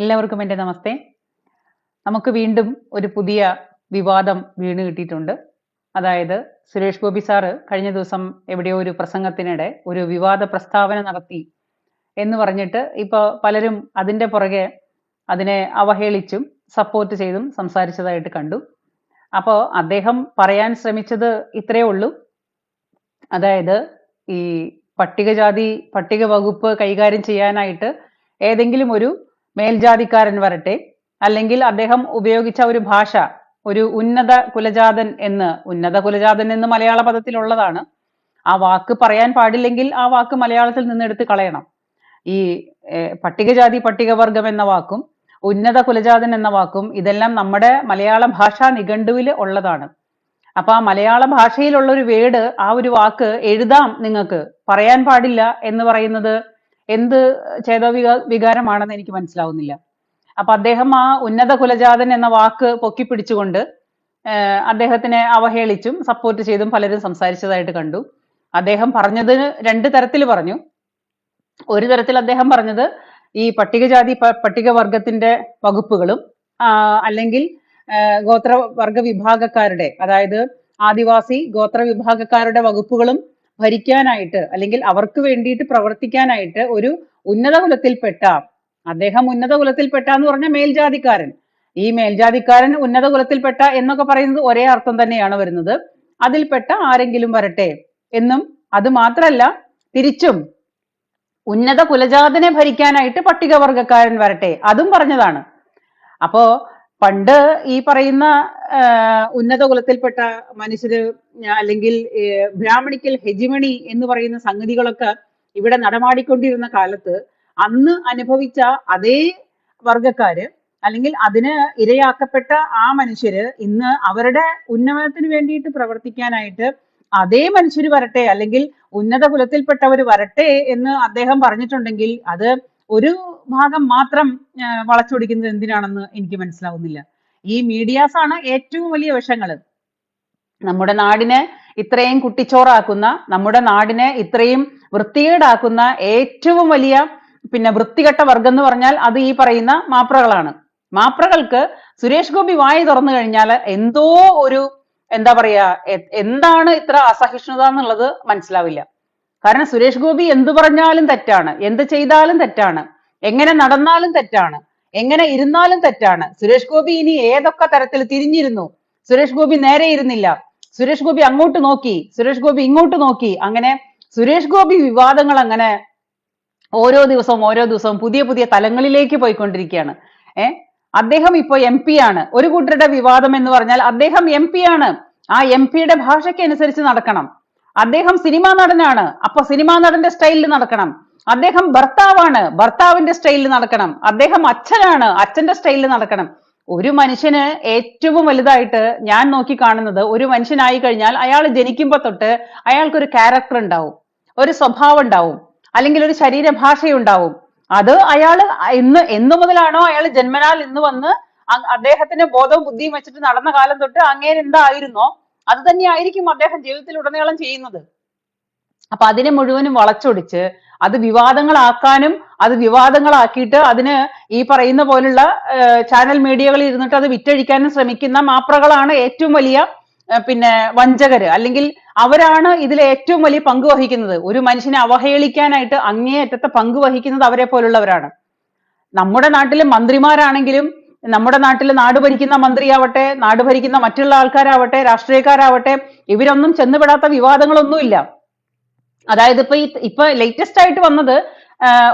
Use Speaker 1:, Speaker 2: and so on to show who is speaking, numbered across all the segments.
Speaker 1: എല്ലാവർക്കും എന്റെ നമസ്തേ. നമുക്ക് വീണ്ടും ഒരു പുതിയ വിവാദം വീണ് കിട്ടിയിട്ടുണ്ട്. അതായത് സുരേഷ് ഗോപി സാറ് കഴിഞ്ഞ ദിവസം എവിടെയോ ഒരു പ്രസംഗത്തിനിടെ ഒരു വിവാദ പ്രസ്താവന നടത്തി എന്ന് പറഞ്ഞിട്ട് ഇപ്പോൾ പലരും അതിന്റെ പുറകെ അതിനെ അവഹേളിച്ചും സപ്പോർട്ട് ചെയ്തും സംസാരിച്ചതായിട്ട് കണ്ടു. അപ്പോൾ അദ്ദേഹം പറയാൻ ശ്രമിച്ചത് ഇത്രയേ ഉള്ളൂ. അതായത് ഈ പട്ടികജാതി പട്ടിക വകുപ്പ് കൈകാര്യം ചെയ്യാനായിട്ട് ഏതെങ്കിലും ഒരു മേൽജാതിക്കാരൻ വരട്ടെ. അല്ലെങ്കിൽ അദ്ദേഹം ഉപയോഗിച്ച ഒരു ഭാഷ ഒരു ഉന്നത കുലജാതൻ എന്ന് ഉന്നത കുലജാതൻ എന്ന് മലയാള പദത്തിലുള്ളതാണ്. ആ വാക്ക് പറയാൻ പാടില്ലെങ്കിൽ ആ വാക്ക് മലയാളത്തിൽ നിന്ന് എടുത്ത് കളയണം. ഈ പട്ടികജാതി പട്ടികവർഗം എന്ന വാക്കും ഉന്നത കുലജാതൻ എന്ന വാക്കും ഇതെല്ലാം നമ്മുടെ മലയാള ഭാഷാ നിഘണ്ടുവിൽ ഉള്ളതാണ്. അപ്പൊ ആ മലയാള ഭാഷയിലുള്ള ഒരു വേഡ് ആ ഒരു വാക്ക് എഴുതാം നിങ്ങൾക്ക്. പറയാൻ പാടില്ല എന്ന് പറയുന്നത് എന്ത് ചേതോ വിക വികാരമാണെന്ന് എനിക്ക് മനസ്സിലാവുന്നില്ല. അപ്പൊ അദ്ദേഹം ആ ഉന്നത കുലജാതൻ എന്ന വാക്ക് പൊക്കി പിടിച്ചുകൊണ്ട് അദ്ദേഹത്തിനെ അവഹേളിച്ചും സപ്പോർട്ട് ചെയ്തും പലരും സംസാരിച്ചതായിട്ട് കണ്ടു. അദ്ദേഹം പറഞ്ഞത് രണ്ട് തരത്തിൽ പറഞ്ഞു. ഒരു തരത്തിൽ അദ്ദേഹം പറഞ്ഞത് ഈ പട്ടികജാതി പട്ടികവർഗത്തിന്റെ വകുപ്പുകളും അല്ലെങ്കിൽ ഗോത്രവർഗ വിഭാഗക്കാരുടെ അതായത് ആദിവാസി ഗോത്ര വിഭാഗക്കാരുടെ വകുപ്പുകളും ഭരിക്കാനായിട്ട് അല്ലെങ്കിൽ അവർക്ക് വേണ്ടിയിട്ട് പ്രവർത്തിക്കാനായിട്ട് ഒരു ഉന്നത കുലത്തിൽപ്പെട്ട അദ്ദേഹം ഉന്നത കുലത്തിൽപ്പെട്ട എന്ന് പറഞ്ഞ മേൽജാതിക്കാരൻ. ഈ മേൽജാതിക്കാരൻ ഉന്നത കുലത്തിൽപ്പെട്ട എന്നൊക്കെ പറയുന്നത് ഒരേ അർത്ഥം തന്നെയാണ് വരുന്നത്. അതിൽപ്പെട്ട ആരെങ്കിലും വരട്ടെ എന്നും അത് മാത്രല്ല തിരിച്ചും ഉന്നത കുലജാതനെ ഭരിക്കാനായിട്ട് പട്ടികവർഗക്കാരൻ വരട്ടെ അതും പറഞ്ഞതാണ്. അപ്പോ പണ്ട് ഈ പറയുന്ന ഉന്നത കുലത്തിൽപ്പെട്ട മനുഷ്യര് അല്ലെങ്കിൽ ബ്രാഹ്മണിക്കൽ ഹെജിമണി എന്ന് പറയുന്ന സംഗതികളൊക്കെ ഇവിടെ നടമാടിക്കൊണ്ടിരുന്ന കാലത്ത് അന്ന് അനുഭവിച്ച അതേ വർഗക്കാര് അല്ലെങ്കിൽ അതിന് ഇരയാക്കപ്പെട്ട ആ മനുഷ്യര് ഇന്ന് അവരുടെ ഉന്നമനത്തിന് വേണ്ടിയിട്ട് പ്രവർത്തിക്കാനായിട്ട് അതേ മനുഷ്യര് വരട്ടെ അല്ലെങ്കിൽ ഉന്നത കുലത്തിൽപ്പെട്ടവർ വരട്ടെ എന്ന് അദ്ദേഹം പറഞ്ഞിട്ടുണ്ടെങ്കിൽ അത് ഒരു ഭാഗം മാത്രം വളച്ചൊടിക്കുന്നത് എന്തിനാണെന്ന് എനിക്ക് മനസ്സിലാവുന്നില്ല. ഈ മീഡിയാസ് ആണ് ഏറ്റവും വലിയ വിഷങ്ങൾ നമ്മുടെ നാടിനെ ഇത്രയും കുട്ടിച്ചോറാക്കുന്ന നമ്മുടെ നാടിനെ ഇത്രയും വൃത്തികേടാക്കുന്ന ഏറ്റവും വലിയ പിന്നെ വൃത്തികെട്ട വർഗം എന്ന് പറഞ്ഞാൽ അത് ഈ പറയുന്ന മാപ്രകളാണ്. മാപ്രകൾക്ക് സുരേഷ് ഗോപി വായി തുറന്നു കഴിഞ്ഞാൽ എന്തോ ഒരു എന്താ പറയാ എന്താണ് ഇത്ര അസഹിഷ്ണുത എന്നുള്ളത് മനസ്സിലാവില്ല. കാരണം സുരേഷ് ഗോപി എന്ത് പറഞ്ഞാലും തെറ്റാണ് എന്ത് ചെയ്താലും തെറ്റാണ് എങ്ങനെ നടന്നാലും തെറ്റാണ്. എങ്ങനെ ഇരുന്നാലും തെറ്റാണ്. സുരേഷ് ഗോപി ഇനി ഏതൊക്കെ തരത്തിൽ തിരിഞ്ഞിരുന്നു? സുരേഷ് ഗോപി നേരെ ഇരുന്നില്ല. സുരേഷ് ഗോപി അങ്ങോട്ട് നോക്കി. സുരേഷ് ഗോപി ഇങ്ങോട്ട് നോക്കി. അങ്ങനെ സുരേഷ് ഗോപി വിവാദങ്ങൾ അങ്ങനെ ഓരോ ദിവസവും ഓരോ ദിവസവും പുതിയ പുതിയ തലങ്ങളിലേക്ക് പോയിക്കൊണ്ടിരിക്കുകയാണ്. ഏഹ് അദ്ദേഹം ഇപ്പൊ എം പി ആണ്. ഒരു കൂട്ടരുടെ വിവാദം എന്ന് പറഞ്ഞാൽ അദ്ദേഹം എം പി ആണ്. ആ എം പിയുടെ ഭാഷയ്ക്ക് അനുസരിച്ച് നടക്കണം. അദ്ദേഹം സിനിമാ നടനാണ്. അപ്പൊ സിനിമാ നടന്റെ സ്റ്റൈലിൽ നടക്കണം. അദ്ദേഹം ഭർത്താവാണ്. ഭർത്താവിന്റെ സ്റ്റൈലിൽ നടക്കണം. അദ്ദേഹം അച്ഛനാണ്. അച്ഛന്റെ സ്റ്റൈലിൽ നടക്കണം. ഒരു മനുഷ്യന് ഏറ്റവും വലുതായിട്ട് ഞാൻ നോക്കി കാണുന്നത് ഒരു മനുഷ്യനായി കഴിഞ്ഞാൽ അയാൾ ജനിക്കുമ്പോൾ തൊട്ട് അയാൾക്കൊരു ക്യാരക്ടർ ഉണ്ടാവും. ഒരു സ്വഭാവം ഉണ്ടാവും. അല്ലെങ്കിൽ ഒരു ശരീരഭാഷയുണ്ടാവും. അത് അയാൾ ഇന്ന് എന്നു മുതലാണോ അയാൾ ജന്മനാൽ ഇന്ന് വന്ന് അദ്ദേഹത്തിന്റെ അദ്ദേഹത്തിന് ബോധവും ബുദ്ധിയും വെച്ചിട്ട് നടന്ന കാലം തൊട്ട് അങ്ങേര് എന്തായിരുന്നോ അത് തന്നെയായിരിക്കും അദ്ദേഹം ജീവിതത്തിൽ ഉടനീളം ചെയ്യുന്നത്. അപ്പൊ അതിനെ മുഴുവനും വളച്ചൊടിച്ച് അത് വിവാദങ്ങളാക്കാനും അത് വിവാദങ്ങളാക്കിയിട്ട് അതിന് ഈ പറയുന്ന പോലുള്ള ചാനൽ മീഡിയകളിൽ ഇരുന്നിട്ട് അത് വിറ്റഴിക്കാനും ശ്രമിക്കുന്ന മാപ്രകളാണ് ഏറ്റവും വലിയ പിന്നെ വഞ്ചകര്. അല്ലെങ്കിൽ അവരാണ് ഇതിൽ ഏറ്റവും വലിയ പങ്ക് വഹിക്കുന്നത്. ഒരു മനുഷ്യനെ അവഹേളിക്കാനായിട്ട് അങ്ങേയറ്റത്തെ പങ്ക് വഹിക്കുന്നത് അവരെ പോലുള്ളവരാണ്. നമ്മുടെ നാട്ടിലെ മന്ത്രിമാരാണെങ്കിലും നമ്മുടെ നാട്ടിൽ നാട് ഭരിക്കുന്ന മന്ത്രിയാവട്ടെ നാട് ഭരിക്കുന്ന മറ്റുള്ള ആൾക്കാരാവട്ടെ രാഷ്ട്രീയക്കാരാവട്ടെ ഇവരൊന്നും ചെന്നുപെടാത്ത വിവാദങ്ങളൊന്നുമില്ല. അതായത് ഇപ്പൊ ഈ ഇപ്പൊ ലേറ്റസ്റ്റ് ആയിട്ട് വന്നത്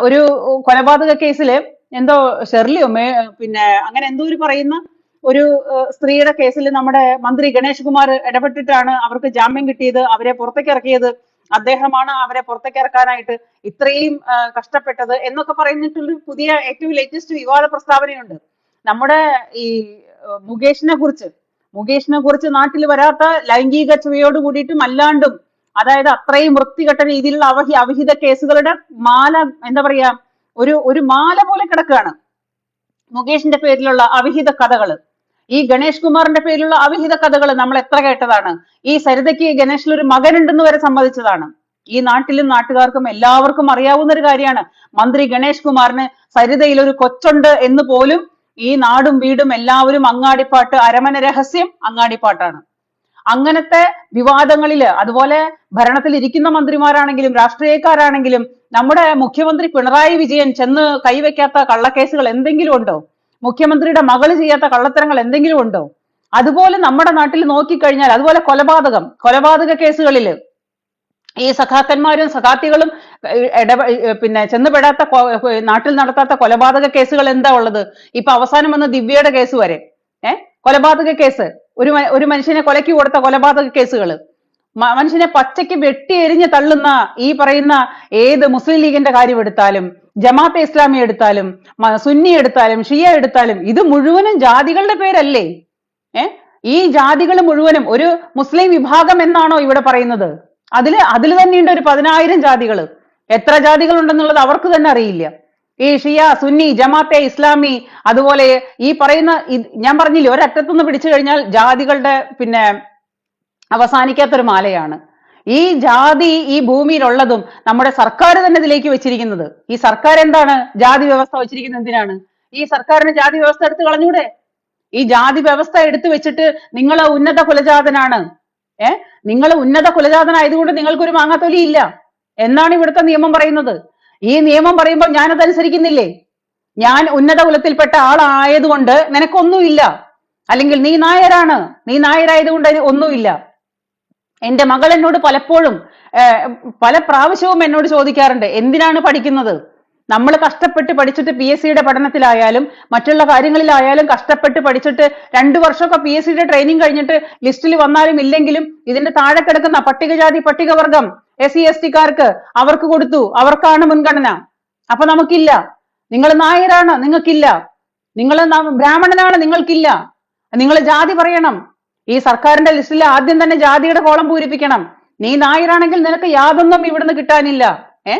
Speaker 1: ഒരു കൊലപാതക കേസിൽ എന്തോ ഷെർലിയോ മേ പിന്നെ അങ്ങനെ എന്തോ ഒരു പറയുന്ന ഒരു സ്ത്രീയുടെ കേസിൽ നമ്മുടെ മന്ത്രി ഗണേഷ് കുമാർ ഇടപെട്ടിട്ടാണ് അവർക്ക് ജാമ്യം കിട്ടിയത് അവരെ പുറത്തേക്ക് ഇറക്കിയത് അദ്ദേഹമാണ് അവരെ പുറത്തേക്ക് ഇറക്കാനായിട്ട് ഇത്രയും കഷ്ടപ്പെട്ടത് എന്നൊക്കെ പറഞ്ഞിട്ടുള്ള പുതിയ ഏറ്റവും ലേറ്റസ്റ്റ് വിവാദ പ്രസ്താവനയുണ്ട്. നമ്മുടെ ഈ മുകേഷിനെ കുറിച്ച് മുകേഷിനെ കുറിച്ച് നാട്ടിൽ വരാത്ത ലൈംഗിക ചുവയോട് കൂടിയിട്ടും അല്ലാണ്ടും അതായത് അത്രയും വൃത്തികെട്ട രീതിയിലുള്ള അവഹി അവിഹിത കേസുകളുടെ മാല എന്താ പറയാ ഒരു ഒരു മാല പോലെ കിടക്കുകയാണ്. മുകേഷിന്റെ പേരിലുള്ള അവിഹിത കഥകൾ ഈ ഗണേഷ് കുമാറിന്റെ പേരിലുള്ള അവിഹിത കഥകൾ നമ്മൾ എത്ര കേട്ടതാണ്. ഈ സരിതയ്ക്ക് ഗണേഷിൽ ഒരു മകനുണ്ടെന്ന് വരെ സമ്മതിച്ചതാണ്. ഈ നാട്ടിലും നാട്ടുകാർക്കും എല്ലാവർക്കും അറിയാവുന്ന ഒരു കാര്യമാണ്. മന്ത്രി ഗണേഷ് കുമാറിന് സരിതയിൽ ഒരു കൊച്ചുണ്ട് എന്ന് പോലും ഈ നാടും വീടും എല്ലാവരും അങ്ങാടിപ്പാട്ട് അരമന രഹസ്യം അങ്ങാടിപ്പാട്ടാണ്. അങ്ങനത്തെ വിവാദങ്ങളിൽ അതുപോലെ ഭരണത്തിൽ ഇരിക്കുന്ന മന്ത്രിമാരാണെങ്കിലും രാഷ്ട്രീയക്കാരാണെങ്കിലും നമ്മുടെ മുഖ്യമന്ത്രി പിണറായി വിജയൻ ചെന്ന് കൈവയ്ക്കാത്ത കള്ളക്കേസുകൾ എന്തെങ്കിലും ഉണ്ടോ? മുഖ്യമന്ത്രിയുടെ മകൾ ചെയ്യാത്ത കള്ളത്തരങ്ങൾ എന്തെങ്കിലും ഉണ്ടോ? അതുപോലെ നമ്മുടെ നാട്ടിൽ നോക്കിക്കഴിഞ്ഞാൽ അതുപോലെ കൊലപാതകം കൊലപാതക കേസുകളിൽ ഈ സഖാക്കന്മാരും സഖാത്തികളും പിന്നെ ചെന്നുപെടാത്ത നാട്ടിൽ നടത്താത്ത കൊലപാതക കേസുകൾ എന്താ ഉള്ളത്? ഇപ്പൊ അവസാനം വന്ന ദിവ്യയുടെ കേസ് വരെ. ഏഹ് കൊലപാതക കേസ്. ഒരു ഒരു മനുഷ്യനെ കൊലയ്ക്ക് കൊടുത്ത കൊലപാതക കേസുകൾ മനുഷ്യനെ പച്ചയ്ക്ക് വെട്ടി എരിഞ്ഞ് തള്ളുന്ന ഈ പറയുന്ന ഏത് മുസ്ലിം ലീഗിന്റെ കാര്യം എടുത്താലും ജമാഅത്തെ ഇസ്ലാമി എടുത്താലും സുന്നി എടുത്താലും ഷിയ എടുത്താലും ഇത് മുഴുവനും ജാതികളുടെ പേരല്ലേ? ഏ? ഈ ജാതികൾ മുഴുവനും ഒരു മുസ്ലിം വിഭാഗം എന്നാണോ ഇവിടെ പറയുന്നത്? അതിൽ അതിൽ തന്നെയുണ്ട് ഒരു പതിനായിരം ജാതികൾ എത്ര ജാതികൾ ഉണ്ടെന്നുള്ളത് അവർക്ക് തന്നെ അറിയില്ല. ഈ ഷിയ സുന്നി ജമാഅത്തെ ഇസ്ലാമി അതുപോലെ ഈ പറയുന്ന ഞാൻ പറഞ്ഞില്ലേ ഒരറ്റത്തുനിന്ന് പിടിച്ചു കഴിഞ്ഞാൽ ജാതികളുടെ പിന്നെ അവസാനിക്കാത്തൊരു മാലയാണ്. ഈ ജാതി ഈ ഭൂമിയിലുള്ളതും നമ്മുടെ സർക്കാർ തന്നെ ഇതിലേക്ക് വെച്ചിരിക്കുന്നത്. ഈ സർക്കാർ എന്താണ് ജാതി വ്യവസ്ഥ വെച്ചിരിക്കുന്നത് എന്തിനാണ്? ഈ സർക്കാരിന് ജാതി വ്യവസ്ഥ എടുത്തു കളഞ്ഞൂടെ? ഈ ജാതി വ്യവസ്ഥ എടുത്തു വെച്ചിട്ട് നിങ്ങൾ ഉന്നത കുലജാതനാണ്. ഏ? നിങ്ങൾ ഉന്നത കുലജാതനായതുകൊണ്ട് നിങ്ങൾക്കൊരു മാങ്ങാത്തൊലി ഇല്ല. എന്നാണ് ഇവിടുത്തെ നിയമം പറയുന്നത്. ഈ നിയമം പറയുമ്പോൾ ഞാനത് അനുസരിക്കുന്നില്ലേ ഞാൻ ഉന്നത കുലത്തിൽപ്പെട്ട ആളായതുകൊണ്ട് നിനക്കൊന്നുമില്ല. അല്ലെങ്കിൽ നീ നായരാണ്. നീ നായരായതുകൊണ്ട് ഒന്നുമില്ല. എന്റെ മകൾ എന്നോട് പലപ്പോഴും പല പ്രാവശ്യവും എന്നോട് ചോദിക്കാറുണ്ട് എന്തിനാണ് പഠിക്കുന്നത്? നമ്മൾ കഷ്ടപ്പെട്ട് പഠിച്ചിട്ട് പി എസ് സിയുടെ പഠനത്തിലായാലും മറ്റുള്ള കാര്യങ്ങളിലായാലും കഷ്ടപ്പെട്ട് പഠിച്ചിട്ട് രണ്ടു വർഷമൊക്കെ പി എസ് സിയുടെ ട്രെയിനിങ് കഴിഞ്ഞിട്ട് ലിസ്റ്റിൽ വന്നാലും ഇല്ലെങ്കിലും ഇതിന്റെ താഴെ കിടക്കുന്ന പട്ടികജാതി പട്ടികവർഗം എസ് സി എസ് ടിക്കാർക്ക് അവർക്ക് കൊടുത്തു. അവർക്കാണ് മുൻഗണന. അപ്പൊ നമുക്കില്ല. നിങ്ങൾ നായരാണ് നിങ്ങൾക്കില്ല. നിങ്ങൾ ബ്രാഹ്മണനാണ് നിങ്ങൾക്കില്ല. നിങ്ങൾ ജാതി പറയണം. ഈ സർക്കാരിന്റെ ലിസ്റ്റിൽ ആദ്യം തന്നെ ജാതിയുടെ കോളം പൂരിപ്പിക്കണം. നീ നായരാണെങ്കിൽ നിനക്ക് യാതൊന്നും ഇവിടുന്ന് കിട്ടാനില്ല. ഏ?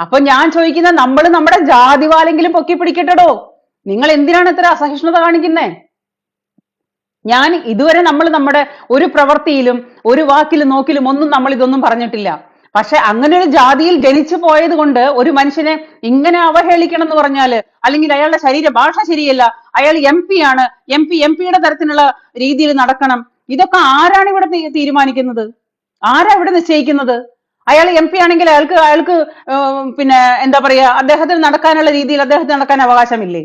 Speaker 1: അപ്പൊ ഞാൻ ചോദിക്കുന്ന നമ്മൾ നമ്മുടെ ജാതി ജാതിവാലെങ്കിലും പൊക്കി പിടിക്കട്ടോ നിങ്ങൾ എന്തിനാണ് ഇത്ര അസഹിഷ്ണുത കാണിക്കുന്നേ? ഞാൻ ഇതുവരെ നമ്മൾ നമ്മുടെ ഒരു പ്രവൃത്തിയിലും ഒരു വാക്കിലും നോക്കിലും ഒന്നും നമ്മൾ ഇതൊന്നും പറഞ്ഞിട്ടില്ല. പക്ഷെ അങ്ങനെ ഒരു ജാതിയിൽ ജനിച്ചു പോയത് കൊണ്ട് ഒരു മനുഷ്യനെ ഇങ്ങനെ അവഹേളിക്കണം എന്ന് പറഞ്ഞാൽ അല്ലെങ്കിൽ അയാളുടെ ശരീര ഭാഷ ശരിയല്ല. അയാൾ എം പി ആണ്. എം പി എം പിയുടെ തരത്തിലുള്ള രീതിയിൽ നടക്കണം. ഇതൊക്കെ ആരാണ് ഇവിടെ തീരുമാനിക്കുന്നത്? ആരാ ഇവിടെ നിശ്ചയിക്കുന്നത്? അയാൾ എം പി ആണെങ്കിൽ അയാൾക്ക് അയാൾക്ക് പിന്നെ എന്താ പറയാ അദ്ദേഹത്തിന് നടക്കാനുള്ള രീതിയിൽ അദ്ദേഹത്തിന് നടക്കാൻ അവകാശമില്ലേ?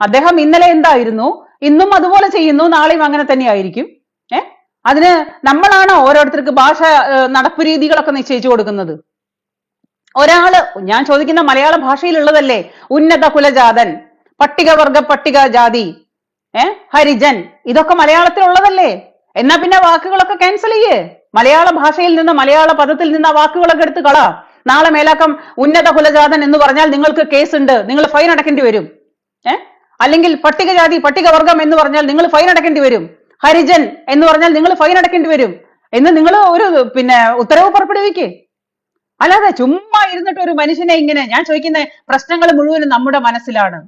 Speaker 1: അദ്ദേഹം ഇന്നലെ എന്തായിരുന്നു? ഇന്നും അതുപോലെ ചെയ്യുന്നു നാളെയും അങ്ങനെ തന്നെ ആയിരിക്കും ഏ അതിന് നമ്മളാണ് ഓരോരുത്തർക്ക് ഭാഷ നടപ്പ് രീതികളൊക്കെ നിശ്ചയിച്ചു കൊടുക്കുന്നത്. ഒരാൾ ഞാൻ ചോദിക്കുന്ന മലയാള ഭാഷയിലുള്ളതല്ലേ? ഉന്നത കുലജാതൻ പട്ടികവർഗ പട്ടിക ജാതി ഏ ഹരിജൻ ഇതൊക്കെ മലയാളത്തിലുള്ളതല്ലേ? എന്നാ പിന്നെ വാക്കുകളൊക്കെ ക്യാൻസൽ ചെയ്യേ. മലയാള ഭാഷയിൽ നിന്ന് മലയാള പദത്തിൽ നിന്ന് ആ വാക്കുകളൊക്കെ എടുത്ത് കള. നാളെ മേലാക്കം ഉന്നത കുലജാതൻ എന്ന് പറഞ്ഞാൽ നിങ്ങൾക്ക് കേസ് ഉണ്ട്. നിങ്ങൾ ഫൈൻ അടക്കേണ്ടി വരും. ഏ? അല്ലെങ്കിൽ പട്ടികജാതി പട്ടികവർഗം എന്ന് പറഞ്ഞാൽ നിങ്ങൾ ഫൈൻ അടക്കേണ്ടി വരും. ഹരിജൻ എന്ന് പറഞ്ഞാൽ നിങ്ങൾ ഫൈൻ അടക്കേണ്ടി വരും. എന്ന് നിങ്ങൾ ഒരു പിന്നെ ഉത്തരവ് പുറപ്പെടുവിക്കേ. അല്ലാതെ ചുമ്മാ ഇരുന്നിട്ട് ഒരു മനുഷ്യനെ ഇങ്ങനെ ഞാൻ ചോദിക്കുന്ന പ്രശ്നങ്ങൾ മുഴുവനും നമ്മുടെ മനസ്സിലാണ്.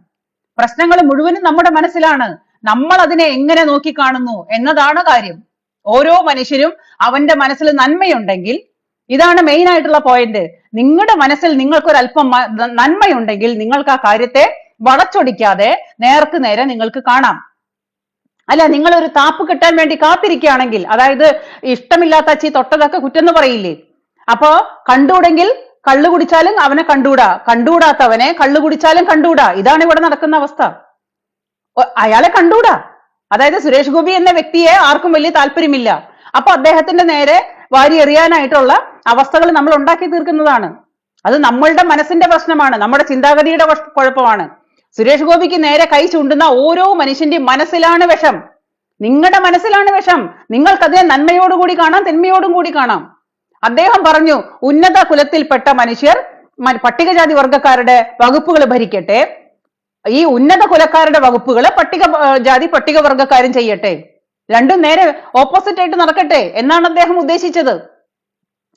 Speaker 1: പ്രശ്നങ്ങൾ മുഴുവനും നമ്മുടെ മനസ്സിലാണ്. നമ്മൾ അതിനെ എങ്ങനെ നോക്കിക്കാണുന്നു എന്നതാണ് കാര്യം. ഓരോ മനുഷ്യരും അവന്റെ മനസ്സിൽ നന്മയുണ്ടെങ്കിൽ ഇതാണ് മെയിൻ ആയിട്ടുള്ള പോയിന്റ് നിങ്ങളുടെ മനസ്സിൽ നിങ്ങൾക്കൊരല്പം നന്മയുണ്ടെങ്കിൽ നിങ്ങൾക്ക് ആ കാര്യത്തെ വളച്ചൊടിക്കാതെ നേർക്ക് നേരെ നിങ്ങൾക്ക് കാണാം. അല്ല നിങ്ങൾ ഒരു താപ്പ് കിട്ടാൻ വേണ്ടി കാത്തിരിക്കുകയാണെങ്കിൽ അതായത് ഇഷ്ടമില്ലാത്ത അച്ചി തൊട്ടതൊക്കെ കുറ്റെന്ന് പറയില്ലേ? അപ്പോ കണ്ടൂടെങ്കിൽ കള്ളു കുടിച്ചാലും അവനെ കണ്ടൂടാ കണ്ടൂടാത്തവനെ കള്ളു കുടിച്ചാലും കണ്ടൂടാ ഇതാണ് ഇവിടെ നടക്കുന്ന അവസ്ഥ. അയാളെ കണ്ടൂടാ അതായത് സുരേഷ് ഗോപി എന്ന വ്യക്തിയെ ആർക്കും വലിയ താല്പര്യമില്ല. അപ്പൊ അദ്ദേഹത്തിന്റെ നേരെ വാരി എറിയാനായിട്ടുള്ള അവസ്ഥകൾ നമ്മൾ ഉണ്ടാക്കി തീർക്കുന്നതാണ്. അത് നമ്മളുടെ മനസ്സിന്റെ പ്രശ്നമാണ്. നമ്മുടെ ചിന്താഗതിയുടെ കുഴപ്പമാണ്. സുരേഷ് ഗോപിക്ക് നേരെ കൈ ചൂണ്ടുന്ന ഓരോ മനുഷ്യന്റെ മനസ്സിലാണ് വിഷം. നിങ്ങളുടെ മനസ്സിലാണ് വിഷം. നിങ്ങൾക്കതിനെ നന്മയോടുകൂടി കാണാം തിന്മയോടും കൂടി കാണാം. അദ്ദേഹം പറഞ്ഞു ഉന്നത കുലത്തിൽപ്പെട്ട മനുഷ്യർ പട്ടികജാതി വർഗക്കാരുടെ വകുപ്പുകൾ ഭരിക്കട്ടെ. ഈ ഉന്നത കുലക്കാരുടെ വകുപ്പുകൾ പട്ടിക ജാതി പട്ടികവർഗക്കാരും ചെയ്യട്ടെ. രണ്ടും നേരെ ഓപ്പോസിറ്റ് ആയിട്ട് നടക്കട്ടെ എന്നാണ് അദ്ദേഹം ഉദ്ദേശിച്ചത്.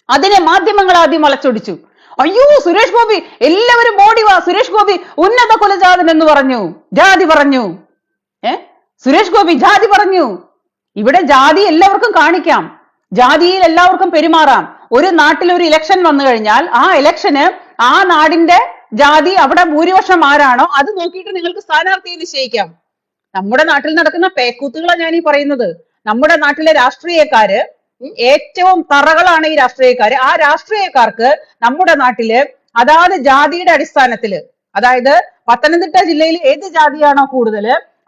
Speaker 1: അതിനെ മാധ്യമങ്ങൾ ആദ്യം വളച്ചൊടിച്ചു. അയ്യോ സുരേഷ് ഗോപി എല്ലാവരും ഓടി വാ സുരേഷ് ഗോപി ഉന്നത കുലജാതൻ എന്ന് പറഞ്ഞു ജാതി പറഞ്ഞു. ഏ? സുരേഷ് ഗോപി ജാതി പറഞ്ഞു. ഇവിടെ ജാതി എല്ലാവർക്കും കാണിക്കാം. ജാതിയിൽ എല്ലാവർക്കും പെരുമാറാം. ഒരു നാട്ടിൽ ഒരു ഇലക്ഷൻ വന്നു കഴിഞ്ഞാൽ ആ ഇലക്ഷന് ആ നാടിന്റെ ജാതി അവിടെ ഭൂരിപക്ഷം ആരാണോ അത് നോക്കിയിട്ട് നിങ്ങൾക്ക് സ്ഥാനാർത്ഥിയെ നിശ്ചയിക്കാം. നമ്മുടെ നാട്ടിൽ നടക്കുന്ന പേക്കൂത്തുകളാണ് ഞാൻ ഈ പറയുന്നത്. നമ്മുടെ നാട്ടിലെ രാഷ്ട്രീയക്കാര് ഏറ്റവും തറകളാണ് ഈ രാഷ്ട്രീയക്കാർ ആ രാഷ്ട്രീയക്കാർക്ക് നമ്മുടെ നാട്ടിൽ അതാത് ജാതിയുടെ അടിസ്ഥാനത്തിൽ. അതായത് പത്തനംതിട്ട ജില്ലയിൽ ഏത് ജാതിയാണോ കൂടുതൽ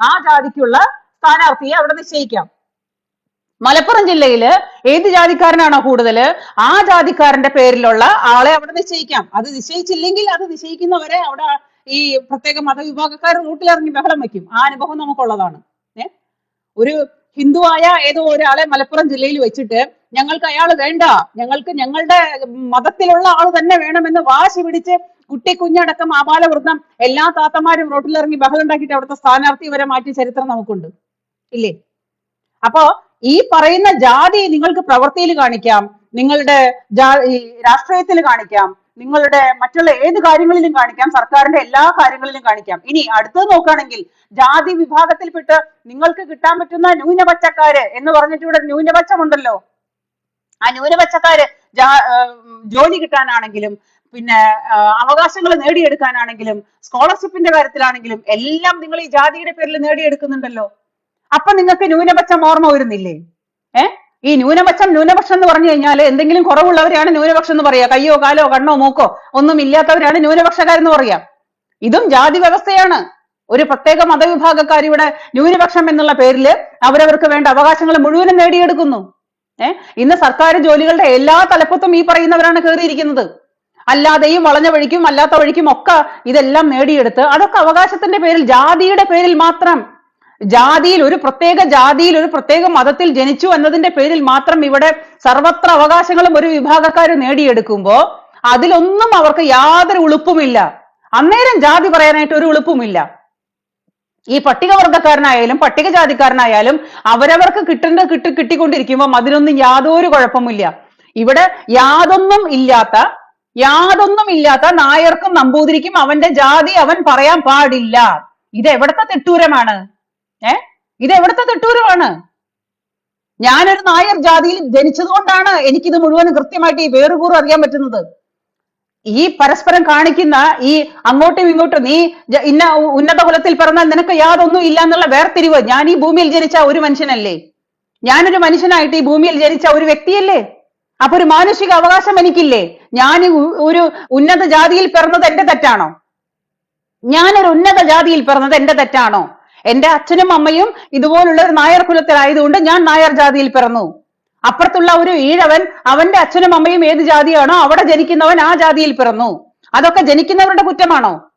Speaker 1: ആ ജാതിക്കുള്ള സ്ഥാനാർത്ഥിയെ അവിടെ നിശ്ചയിക്കാം. മലപ്പുറം ജില്ലയിൽ ഏത് ജാതിക്കാരനാണോ കൂടുതൽ ആ ജാതിക്കാരന്റെ പേരിലുള്ള ആളെ അവിടെ നിശ്ചയിക്കാം. അത് നിശ്ചയിച്ചില്ലെങ്കിൽ അത് നിശ്ചയിക്കുന്നവരെ അവിടെ ഈ പ്രത്യേക മതവിഭാഗക്കാർ റൂട്ടിലിറങ്ങി ബഹളം വെക്കും ആ അനുഭവം നമുക്കുള്ളതാണ്. ഒരു ഹിന്ദുവായ ഏതോ ഒരാളെ മലപ്പുറം ജില്ലയിൽ വെച്ചിട്ട് ഞങ്ങൾക്ക് അയാൾ വേണ്ട ഞങ്ങൾക്ക് ഞങ്ങളുടെ മതത്തിലുള്ള ആൾ തന്നെ വേണമെന്ന് വാശി പിടിച്ച് കുട്ടി കുഞ്ഞടക്കം ആപാലവൃദ്ധം എല്ലാ താത്തമാരും റോട്ടിലിറങ്ങി ബഹളം ഉണ്ടാക്കിയിട്ട് അവിടുത്തെ സ്ഥാനാർത്ഥി വരെ മാറ്റിയ ചരിത്രം നമുക്കുണ്ട്. ഇല്ലേ? അപ്പോ ഈ പറയുന്ന ജാതി നിങ്ങൾക്ക് പ്രവൃത്തിയിൽ കാണിക്കാം നിങ്ങളുടെ രാഷ്ട്രീയത്തിൽ കാണിക്കാം നിങ്ങളുടെ മറ്റുള്ള ഏത് കാര്യങ്ങളിലും കാണിക്കാം സർക്കാരിന്റെ എല്ലാ കാര്യങ്ങളിലും കാണിക്കാം. ഇനി അടുത്തത് നോക്കുകയാണെങ്കിൽ ജാതി വിഭാഗത്തിൽപ്പെട്ട് നിങ്ങൾക്ക് കിട്ടാൻ പറ്റുന്ന ന്യൂനപക്ഷക്കാര് എന്ന് പറഞ്ഞിട്ട് ഇവിടെ ന്യൂനപക്ഷമുണ്ടല്ലോ. ആ ന്യൂനപക്ഷക്കാര് ജോലി കിട്ടാനാണെങ്കിലും പിന്നെ അവകാശങ്ങൾ നേടിയെടുക്കാനാണെങ്കിലും സ്കോളർഷിപ്പിന്റെ കാര്യത്തിലാണെങ്കിലും എല്ലാം നിങ്ങൾ ഈ ജാതിയുടെ പേരിൽ നേടിയെടുക്കുന്നുണ്ടല്ലോ. അപ്പൊ നിങ്ങൾക്ക് ന്യൂനപക്ഷം ഓർമ്മ വരുന്നില്ലേ? ഏ? ഈ ന്യൂനപക്ഷം ന്യൂനപക്ഷം എന്ന് പറഞ്ഞു കഴിഞ്ഞാൽ എന്തെങ്കിലും കുറവുള്ളവരെയാണ് ന്യൂനപക്ഷം എന്ന് പറയുക കയ്യോ കാലോ കണ്ണോ മൂക്കോ ഒന്നും ഇല്ലാത്തവരാണ് ന്യൂനപക്ഷക്കാരെന്ന് പറയാം. ഇതും ജാതി വ്യവസ്ഥയാണ്. ഒരു പ്രത്യേക മതവിഭാഗക്കാർ ഇവിടെ ന്യൂനപക്ഷം എന്നുള്ള പേരിൽ അവരവർക്ക് വേണ്ട അവകാശങ്ങൾ മുഴുവനും നേടിയെടുക്കുന്നു. ഏർ ഇന്ന് സർക്കാർ ജോലികളുടെ എല്ലാ തലപ്പത്തും ഈ പറയുന്നവരാണ് കയറിയിരിക്കുന്നത് അല്ലാതെയും വളഞ്ഞ വഴിക്കും അല്ലാത്ത വഴിക്കും ഒക്കെ ഇതെല്ലാം നേടിയെടുത്ത് അതൊക്കെ അവകാശത്തിന്റെ പേരിൽ ജാതിയുടെ പേരിൽ മാത്രം ജാതിയിൽ ഒരു പ്രത്യേക ജാതിയിൽ ഒരു പ്രത്യേക മതത്തിൽ ജനിച്ചു എന്നതിന്റെ പേരിൽ മാത്രം ഇവിടെ സർവത്ര അവകാശങ്ങളും ഒരു വിഭാഗക്കാർ നേടിയെടുക്കുമ്പോൾ അതിലൊന്നും അവർക്ക് യാതൊരു ഉളുപ്പുമില്ല. അന്നേരം ജാതി പറയാനായിട്ട് ഒരു ഉളുപ്പുമില്ല. ഈ പട്ടികവർഗക്കാരനായാലും പട്ടികജാതിക്കാരനായാലും അവരവർക്ക് കിട്ടേണ്ട കിട്ടി കിട്ടിക്കൊണ്ടിരിക്കുമ്പോൾ അതിനൊന്നും യാതൊരു കുഴപ്പമില്ല. ഇവിടെ യാതൊന്നും ഇല്ലാത്ത യാതൊന്നും ഇല്ലാത്ത നായർക്കും നമ്പൂതിരിക്കും അവന്റെ ജാതി അവൻ പറയാൻ പാടില്ല. ഇത് എവിടത്തെ തെട്ടൂരമാണ്? ഏ? ഇത് എവിടുത്തെ തെട്ടൂരമാണ് ഞാനൊരു നായർ ജാതിയിൽ ജനിച്ചത് കൊണ്ടാണ് എനിക്കിത് മുഴുവൻ കൃത്യമായിട്ട് ഈ വേറുകൂറ് അറിയാൻ പറ്റുന്നത്. ഈ പരസ്പരം കാണിക്കുന്ന ഈ അങ്ങോട്ടും ഇങ്ങോട്ടും നീ ഇന്ന ഉന്നത കുലത്തിൽ പിറന്നാൽ നിനക്ക് യാതൊന്നും ഇല്ല എന്നുള്ള വേർതിരിവ് ഞാൻ ഈ ഭൂമിയിൽ ജനിച്ച ഒരു മനുഷ്യനല്ലേ? ഞാനൊരു മനുഷ്യനായിട്ട് ഈ ഭൂമിയിൽ ജനിച്ച ഒരു വ്യക്തിയല്ലേ? അപ്പൊ ഒരു മാനുഷിക അവകാശം എനിക്കില്ലേ? ഞാൻ ഒരു ഉന്നത ജാതിയിൽ പിറന്നത് എന്റെ തെറ്റാണോ? ഞാനൊരു ഉന്നത ജാതിയിൽ പിറന്നത് എന്റെ തെറ്റാണോ? എന്റെ അച്ഛനും അമ്മയും ഇതുപോലുള്ള ഒരു നായർ കുലത്തിലായതുകൊണ്ട് ഞാൻ നായർ ജാതിയിൽ പിറന്നു. അപ്പുറത്തുള്ള ഒരു ഈഴവൻ അവന്റെ അച്ഛനും അമ്മയും ഏത് ജാതിയാണോ അവിടെ ജനിക്കുന്നവൻ ആ ജാതിയിൽ പിറന്നു. അതൊക്കെ ജനിക്കുന്നവരുടെ കുറ്റമാണോ?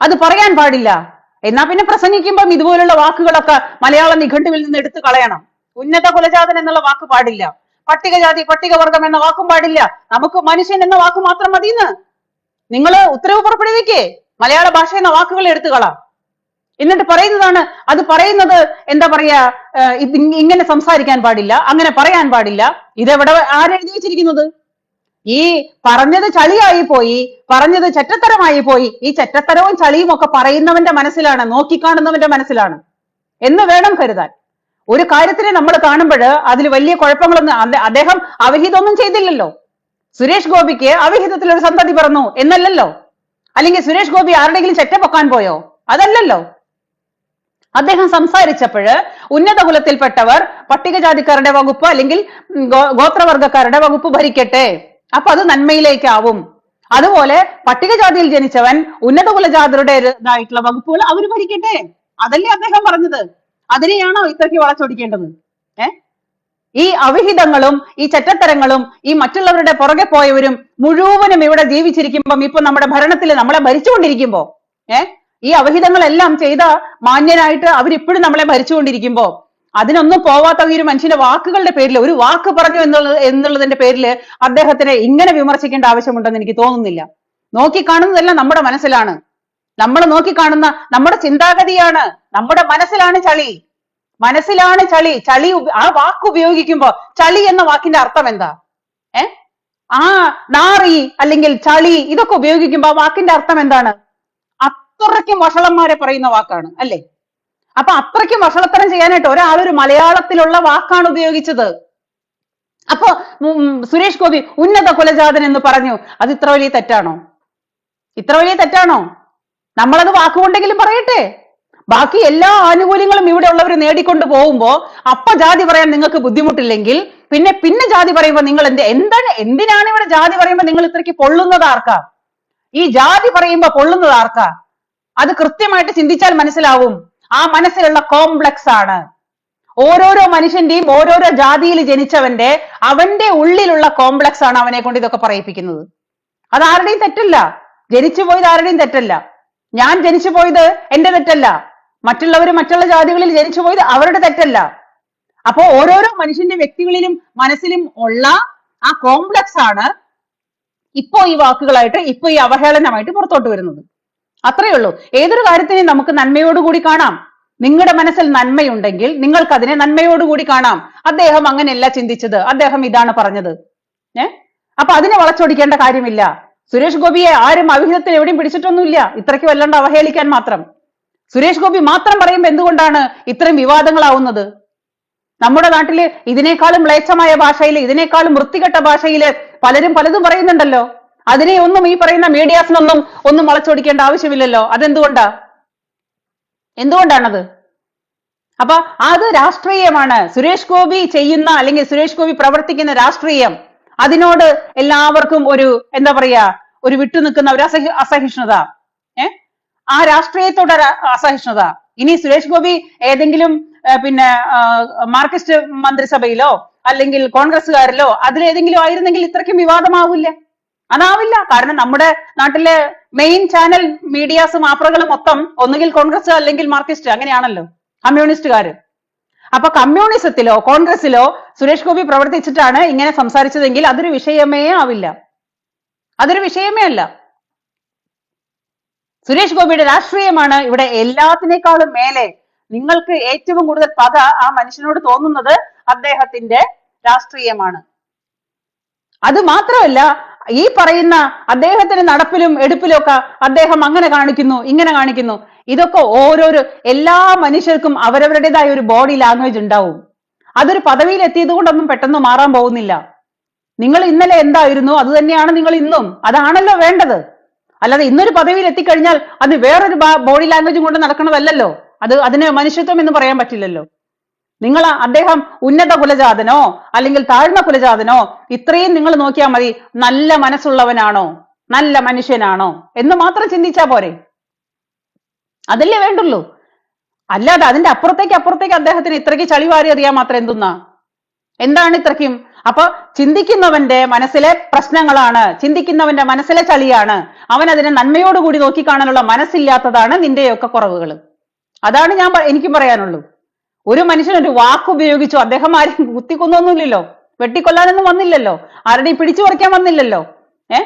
Speaker 1: അത് പറയാൻ പാടില്ല. എന്നാ പിന്നെ പ്രസംഗിക്കുമ്പം ഇതുപോലുള്ള വാക്കുകളൊക്കെ മലയാള നിഘണ്ടുവിൽ നിന്ന് എടുത്തു കളയണം. ഉന്നത കുലജാതൻ എന്നുള്ള വാക്ക് പാടില്ല. പട്ടികജാതി പട്ടികവർഗം എന്ന വാക്കും പാടില്ല. നമുക്ക് മനുഷ്യൻ എന്ന വാക്ക് മാത്രം മതിയെന്ന്. നിങ്ങൾ ഉത്തരവ് പുറപ്പെടുവിക്കേ. മലയാള ഭാഷ എന്ന വാക്കുകൾ എടുത്തു കളാം. എന്നിട്ട് പറയുന്നതാണ് അത് പറയുന്നത് എന്താ പറയാ ഇങ്ങനെ സംസാരിക്കാൻ പാടില്ല അങ്ങനെ പറയാൻ പാടില്ല. ഇതെവിടെ ആരെഴുതി വെച്ചിരിക്കുന്നത്? ഈ പറഞ്ഞത് ചളിയായി പോയി പറഞ്ഞത് ചറ്റത്തരമായി പോയി ഈ ചറ്റത്തരവും ചളിയും ഒക്കെ പറയുന്നവന്റെ മനസ്സിലാണ് നോക്കിക്കാണുന്നവന്റെ മനസ്സിലാണ്. എന്ന് വേണം കരുതാൻ. ഒരു കാര്യത്തിനെ നമ്മൾ കാണുമ്പോൾ അതിൽ വലിയ കുഴപ്പങ്ങളൊന്നും അദ്ദേഹം അവിഹിതമൊന്നും ചെയ്തില്ലല്ലോ. സുരേഷ് ഗോപിക്ക് അവിഹിതത്തിൽ ഒരു സന്തതി പറഞ്ഞു എന്നല്ലല്ലോ. അല്ലെങ്കിൽ സുരേഷ് ഗോപി ആരുടെങ്കിലും ചെറ്റ പൊക്കാൻ പോയോ? അതല്ലല്ലോ. അദ്ദേഹം സംസാരിച്ചപ്പോൾ ഉന്നത കുലത്തിൽപ്പെട്ടവർ പട്ടികജാതിക്കാരുടെ വകുപ്പ് അല്ലെങ്കിൽ ഗോത്രവർഗക്കാരുടെ വകുപ്പ് ഭരിക്കട്ടെ. അപ്പൊ അത് നന്മയിലേക്കാവും. അതുപോലെ പട്ടികജാതിയിൽ ജനിച്ചവൻ ഉന്നത കുലജാതരുടേതായിട്ടുള്ള വകുപ്പുകൾ അവർ ഭരിക്കട്ടെ. അതല്ലേ അദ്ദേഹം പറഞ്ഞത്. അതിനെയാണോ ഇത്രയ്ക്ക് വളച്ചൊടിക്കേണ്ടത്? ഏ? ഈ അവിഹിതങ്ങളും ഈ ചറ്റത്തരങ്ങളും ഈ മറ്റുള്ളവരുടെ പുറകെ പോയവരും മുഴുവനും ഇവിടെ ജീവിച്ചിരിക്കുമ്പം ഇപ്പൊ നമ്മുടെ ഭരണത്തിൽ നമ്മളെ ഭരിച്ചുകൊണ്ടിരിക്കുമ്പോ ഏ? ഈ അവഹിതങ്ങളെല്ലാം ചെയ്ത മാന്യനായിട്ട് അവരിപ്പോഴും നമ്മളെ ഭരിച്ചുകൊണ്ടിരിക്കുമ്പോ അതിനൊന്നും പോവാത്ത ഈ ഒരു മനുഷ്യന്റെ വാക്കുകളുടെ പേരിൽ ഒരു വാക്ക് പറഞ്ഞു എന്നുള്ളത് എന്നുള്ളതിന്റെ പേരിൽ അദ്ദേഹത്തിനെ ഇങ്ങനെ വിമർശിക്കേണ്ട ആവശ്യമുണ്ടെന്ന് എനിക്ക് തോന്നുന്നില്ല. നോക്കി കാണുന്നതെല്ലാം നമ്മുടെ മനസ്സിലാണ്. നമ്മൾ നോക്കി കാണുന്ന നമ്മുടെ ചിന്താഗതിയാണ്. നമ്മുടെ മനസ്സിലാണ് ചളി. മനസ്സിലാണ് ചളി. ചളി ആ വാക്ക് ഉപയോഗിക്കുമ്പോ ചളി എന്ന വാക്കിന്റെ അർത്ഥം എന്താ? ഏ? ആ നാറി അല്ലെങ്കിൽ ചളി ഇതൊക്കെ ഉപയോഗിക്കുമ്പോ ആ വാക്കിന്റെ അർത്ഥം എന്താണ്? അത്രയ്ക്കും വഷളന്മാരെ പറയുന്ന വാക്കാണ് അല്ലേ? അപ്പൊ അത്രയ്ക്കും വഷളത്തരം ചെയ്യാനായിട്ട് ഒരാൾ ഒരു മലയാളത്തിലുള്ള വാക്കാണ് ഉപയോഗിച്ചത്. അപ്പോ സുരേഷ് ഗോപി ഉന്നത കുലജാതൻ എന്ന് പറഞ്ഞു. അത് ഇത്ര വലിയ തെറ്റാണോ? ഇത്ര വലിയ തെറ്റാണോ? നമ്മളത് വാക്കുകൊണ്ടെങ്കിലും പറയട്ടെ. ബാക്കി എല്ലാ ആനുകൂല്യങ്ങളും ഇവിടെ ഉള്ളവർ നേടിക്കൊണ്ട് പോകുമ്പോ അപ്പ ജാതി പറയാൻ നിങ്ങൾക്ക് ബുദ്ധിമുട്ടില്ലെങ്കിൽ പിന്നെ പിന്നെ ജാതി പറയുമ്പോൾ നിങ്ങൾ എന്ത് എന്താണ് എന്തിനാണ് ഇവിടെ ജാതി പറയുമ്പോൾ നിങ്ങൾ ഇത്രയ്ക്ക് പൊള്ളുന്നത് ആർക്കാ? ഈ ജാതി പറയുമ്പോ പൊള്ളുന്നത് ആർക്കാ? അത് കൃത്യമായിട്ട് ചിന്തിച്ചാൽ മനസ്സിലാവും. ആ മനസ്സിലുള്ള കോംപ്ലക്സ് ആണ്. ഓരോരോ മനുഷ്യന്റെയും ഓരോരോ ജാതിയിൽ ജനിച്ചവന്റെ അവന്റെ ഉള്ളിലുള്ള കോംപ്ലക്സ് ആണ് അവനെ കൊണ്ട് ഇതൊക്കെ പറയിപ്പിക്കുന്നത്. അത് ആരുടെയും തെറ്റല്ല. ജനിച്ചു പോയത് ആരുടെയും തെറ്റല്ല. ഞാൻ ജനിച്ചു പോയത് എന്റെ തെറ്റല്ല. മറ്റുള്ളവർ മറ്റുള്ള ജാതികളിൽ ജനിച്ചു പോയത് അവരുടെ തെറ്റല്ല. അപ്പോ ഓരോരോ മനുഷ്യന്റെ വ്യക്തികളിലും മനസ്സിലും ഉള്ള ആ കോംപ്ലക്സ് ആണ് ഇപ്പോ ഈ വാക്കുകളായിട്ട് ഇപ്പോ ഈ അവഹേളനമായിട്ട് പുറത്തോട്ട് വരുന്നത്. അത്രയേ ഉള്ളൂ. ഏതൊരു കാര്യത്തിനെയും നമുക്ക് നന്മയോടുകൂടി കാണാം. നിങ്ങളുടെ മനസ്സിൽ നന്മയുണ്ടെങ്കിൽ നിങ്ങൾക്ക് അതിനെ നന്മയോടുകൂടി കാണാം. അദ്ദേഹം അങ്ങനെയല്ല ചിന്തിച്ചത്. അദ്ദേഹം ഇതാണ് പറഞ്ഞത്. ഏ? അപ്പൊ അതിനെ വളച്ചൊടിക്കേണ്ട കാര്യമില്ല. സുരേഷ് ഗോപിയെ ആരും അവിഹിതത്തിൽ എവിടെയും പിടിച്ചിട്ടൊന്നുമില്ല. ഇത്രയ്ക്ക് വല്ലാണ്ട് അവഹേളിക്കാൻ മാത്രം. സുരേഷ് ഗോപി മാത്രം പറയുമ്പോൾ എന്തുകൊണ്ടാണ് ഇത്രയും വിവാദങ്ങളാവുന്നത്? നമ്മുടെ നാട്ടിൽ ഇതിനേക്കാളും മ്ലേച്ഛമായ ഭാഷയിൽ ഇതിനേക്കാളും വൃത്തികെട്ട ഭാഷയിൽ പലരും പലതും പറയുന്നുണ്ടല്ലോ. അതിനെ ഒന്നും ഈ പറയുന്ന മീഡിയാസിനൊന്നും ഒന്നും വളച്ചൊടിക്കേണ്ട ആവശ്യമില്ലല്ലോ. അതെന്തുകൊണ്ടാ? എന്തുകൊണ്ടാണത്? അപ്പൊ അത് രാഷ്ട്രീയമാണ്. സുരേഷ് ഗോപി ചെയ്യുന്ന അല്ലെങ്കിൽ സുരേഷ് ഗോപി പ്രവർത്തിക്കുന്ന രാഷ്ട്രീയം അതിനോട് എല്ലാവർക്കും ഒരു എന്താ പറയാ ഒരു വിട്ടുനിൽക്കുന്ന ഒരു അസഹി അസഹിഷ്ണുത. ഏ? ആ രാഷ്ട്രീയത്തോട് അസഹിഷ്ണുത. ഇനി സുരേഷ് ഗോപി ഏതെങ്കിലും പിന്നെ മാർക്സിസ്റ്റ് മന്ത്രിസഭയിലോ അല്ലെങ്കിൽ കോൺഗ്രസ്സുകാരിലോ അതിലേതെങ്കിലും ആയിരുന്നെങ്കിൽ ഇത്രയ്ക്കും വിവാദമാവില്ല. അതാവില്ല. കാരണം നമ്മുടെ നാട്ടിലെ മെയിൻ ചാനൽ മീഡിയാസ് മാപ്രകൾ മൊത്തം ഒന്നുകിൽ കോൺഗ്രസ് അല്ലെങ്കിൽ മാർക്സിസ്റ്റ് അങ്ങനെയാണല്ലോ. കമ്മ്യൂണിസ്റ്റുകാര്. അപ്പൊ കമ്മ്യൂണിസത്തിലോ കോൺഗ്രസിലോ സുരേഷ് ഗോപി പ്രവർത്തിച്ചിട്ടാണ് ഇങ്ങനെ സംസാരിച്ചതെങ്കിൽ അതൊരു വിഷയമേ ആവില്ല. അതൊരു വിഷയമേ അല്ല. സുരേഷ് ഗോപിയുടെ രാഷ്ട്രീയമാണ് ഇവിടെ എല്ലാത്തിനേക്കാളും മേലെ. നിങ്ങൾക്ക് ഏറ്റവും കൂടുതൽ പക ആ മനുഷ്യനോട് തോന്നുന്നത് അദ്ദേഹത്തിന്റെ രാഷ്ട്രീയമാണ്. അത് മാത്രമല്ല ഈ പറയുന്ന അദ്ദേഹത്തിന്റെ നടപ്പിലും എടുപ്പിലും ഒക്കെ അദ്ദേഹം അങ്ങനെ കാണിക്കുന്നു ഇങ്ങനെ കാണിക്കുന്നു. ഇതൊക്കെ ഓരോരോ എല്ലാ മനുഷ്യർക്കും അവരവരുടേതായ ഒരു ബോഡി ലാംഗ്വേജ് ഉണ്ടാവും. അതൊരു പദവിയിൽ എത്തിയത് കൊണ്ടൊന്നും പെട്ടെന്ന് മാറാൻ പോകുന്നില്ല. നിങ്ങൾ ഇന്നലെ എന്തായിരുന്നു? അത് തന്നെയാണ് നിങ്ങൾ ഇന്നും. അതാണല്ലോ വേണ്ടത്. അല്ലാതെ ഇന്നൊരു പദവിയിൽ എത്തിക്കഴിഞ്ഞാൽ അത് വേറൊരു ബോഡി ലാംഗ്വേജും കൊണ്ട് നടക്കണതല്ലല്ലോ. അത് അതിന് മനുഷ്യത്വം എന്ന് പറയാൻ പറ്റില്ലല്ലോ. നിങ്ങൾ അദ്ദേഹം ഉന്നത കുലജാതനോ അല്ലെങ്കിൽ താഴ്ന്ന കുലജാതനോ ഇത്രയും നിങ്ങൾ നോക്കിയാൽ മതി. നല്ല മനസ്സുള്ളവനാണോ? നല്ല മനുഷ്യനാണോ? എന്ന് മാത്രം ചിന്തിച്ചാ പോരെ. അതല്ലേ വേണ്ടുള്ളൂ. അല്ലാതെ അതിന്റെ അപ്പുറത്തേക്ക് അപ്പുറത്തേക്ക് അദ്ദേഹത്തിന് ഇത്രയ്ക്ക് ചളിവാരി അറിയാൻ മാത്രം എന്തുന്നാ? എന്താണ് ഇത്രയ്ക്കും? അപ്പൊ ചിന്തിക്കുന്നവന്റെ മനസ്സിലെ പ്രശ്നങ്ങളാണ് ചിന്തിക്കുന്നവന്റെ മനസ്സിലെ ചളിയാണ്. അവൻ അതിനെ നന്മയോടുകൂടി നോക്കിക്കാണാനുള്ള മനസ്സില്ലാത്തതാണ് നിന്റെയൊക്കെ കുറവുകൾ അതാണ് ഞാൻ എനിക്കും പറയാനുള്ളൂ. ഒരു മനുഷ്യൻ ഒരു വാക്ക് ഉപയോഗിച്ചു അദ്ദേഹം ആരും കുത്തിക്കൊന്നൊന്നുമില്ലല്ലോ. വെട്ടിക്കൊല്ലാനൊന്നും വന്നില്ലല്ലോ. ആരുടെയും പിടിച്ചു പറിക്കാൻ വന്നില്ലല്ലോ. ഏ?